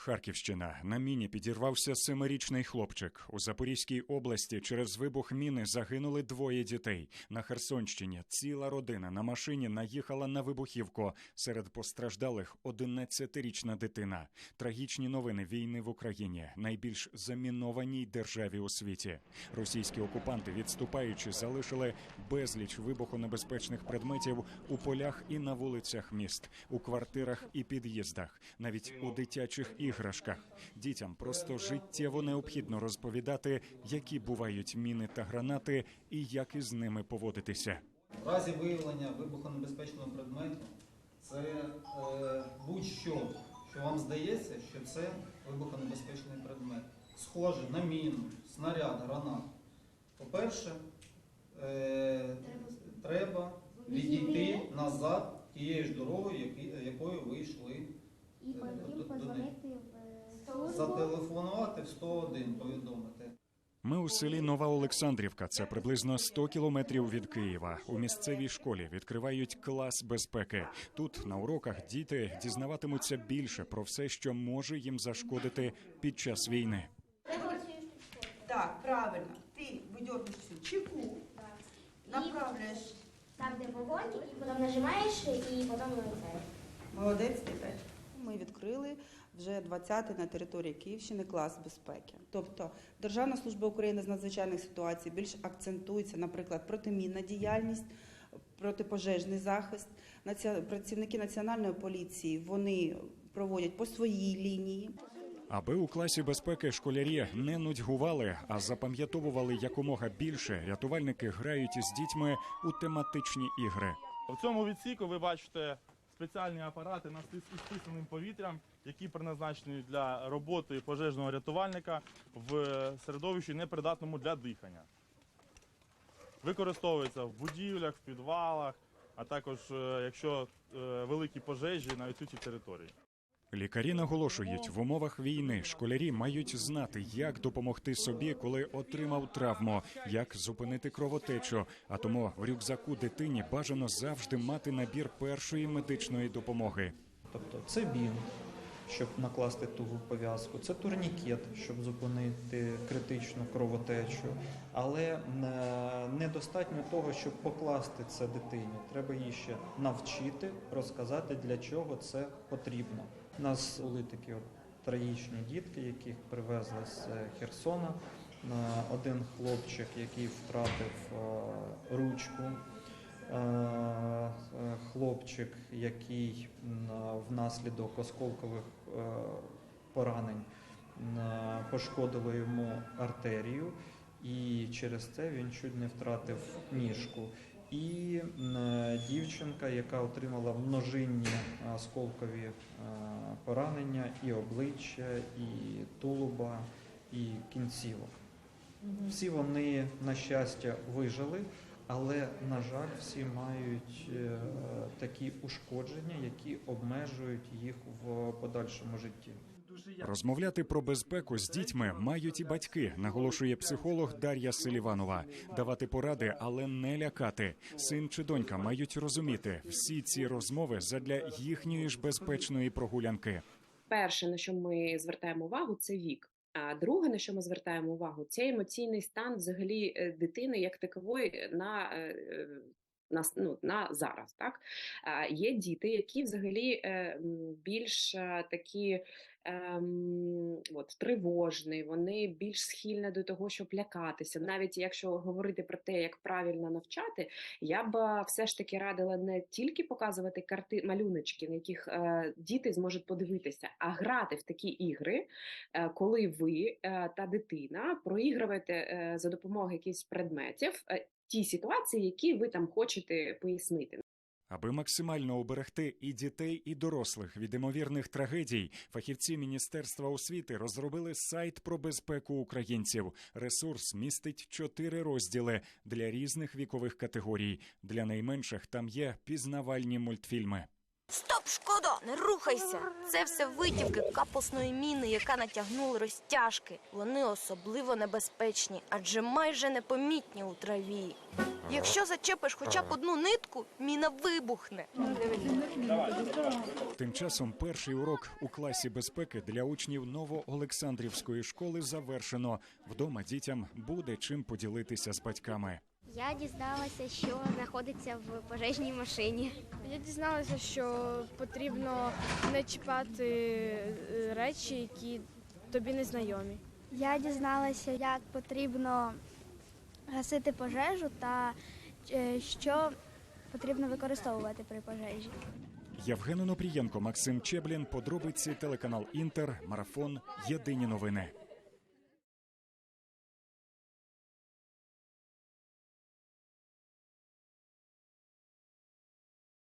Харківщина на міні підірвався семирічний хлопчик. У Запорізькій області через вибух міни загинули двоє дітей. На Херсонщині ціла родина на машині наїхала на вибухівку. Серед постраждалих 11-річна дитина. Трагічні новини війни в Україні, найбільш замінованій державі у світі. Російські окупанти, відступаючи, залишили безліч вибухонебезпечних предметів у полях і на вулицях міст, у квартирах і під'їздах, навіть у дитячих іграшках. Дітям просто життєво необхідно розповідати, які бувають міни та гранати і як із ними поводитися. В разі виявлення вибухонебезпечного предмету це е, будь-що, що вам здається, що це вибухонебезпечний предмет. Схоже на міну, снаряд, гранат. По-перше, е, треба відійти назад тією ж дорогою, якою ви йшли. І потім позвонити в службу. Зателефонувати в 101, повідомити. Ми у селі Нова Олександрівка. Це приблизно 100 кілометрів від Києва. У місцевій школі відкривають клас безпеки. Тут на уроках діти дізнаватимуться більше про все, що може їм зашкодити під час війни. Так, правильно. Ты выдергиваешь всю чеку, направляешь. Там, де вогонь, і потім нажимаєш, і потім це. Молодець, ти. Ми відкрили вже 20-й на території Київщини клас безпеки. Тобто Державна служба України з надзвичайних ситуацій більш акцентується, наприклад, протимінна діяльність, протипожежний захист. Працівники національної поліції вони проводять по своїй лінії. Аби у класі безпеки школярі не нудьгували, а запам'ятовували якомога більше, рятувальники грають із дітьми у тематичні ігри. У цьому відсіку ви бачите спеціальні апарати на стисненим повітрям, які призначені для роботи пожежного рятувальника в середовищі непридатному для дихання. Використовується в будівлях, в підвалах, а також е, якщо е, великі пожежі на відсутній території. Лікарі наголошують, в умовах війни школярі мають знати, як допомогти собі, коли отримав травму, як зупинити кровотечу. А тому в рюкзаку дитині бажано завжди мати набір першої медичної допомоги. Тобто це бін, щоб накласти тугу пов'язку, це турнікет, щоб зупинити критичну кровотечу. Але е, недостатньо того, щоб покласти це дитині. Треба її ще навчити, розказати, для чого це потрібно. У нас були такі от трагічні дітки, яких привезли з е, Херсона. Один хлопчик, який втратив е, ручку. Е, хлопчик, який внаслідок осколкових поранень пошкодило йому артерію, і через це він чуть не втратив ніжку. І дівчинка, яка отримала множинні осколкові е, поранення і обличчя, і тулуба, і кінцівок. Всі вони, на щастя, вижили, але, на жаль, всі мають е, такі ушкодження, які обмежують їх в подальшому житті. Розмовляти про безпеку з дітьми мають і батьки, наголошує психолог Дар'я Селіванова. Давати поради, але не лякати. Син чи донька мають розуміти всі ці розмови задля їхньої ж безпечної прогулянки. Перше, на що ми звертаємо увагу, це вік. А друге, на що ми звертаємо увагу, це емоційний стан взагалі е, дитини як такової на. На, ну, на зараз, так є діти, які взагалі е, більш е, такі ем, от, тривожні, вони більш схильні до того, щоб лякатися. Навіть якщо говорити про те, як правильно навчати, я б е, все ж таки радила не тільки показувати карти малюночки, на яких е, діти зможуть подивитися, а грати в такі ігри, е, коли ви е, та дитина проігруєте е, за допомогою якихось предметів е, ті ситуації, які ви там хочете пояснити. Аби максимально уберегти і дітей, і дорослих від імовірних трагедій, фахівці Міністерства освіти розробили сайт про безпеку українців. Ресурс містить чотири розділи для різних вікових категорій. Для найменших там є пізнавальні мультфільми. Стоп, шкода, не рухайся. Це все витівки капусної міни, яка натягнули розтяжки. Вони особливо небезпечні, адже майже непомітні у траві. Якщо зачепиш хоча б одну нитку, міна вибухне. Тим часом перший урок у класі безпеки для учнів Новоолександрівської школи завершено. Вдома дітям буде чим поділитися з батьками. Я дізналася, що знаходиться в пожежній машині. Я дізналася, що потрібно не чіпати е, речі, які тобі не знайомі. Я дізналася, як потрібно гасити пожежу та е, що потрібно використовувати при пожежі. Євген Онопрієнко, Максим Чеблін. Подробиці телеканал Інтер. Марафон. Єдині новини.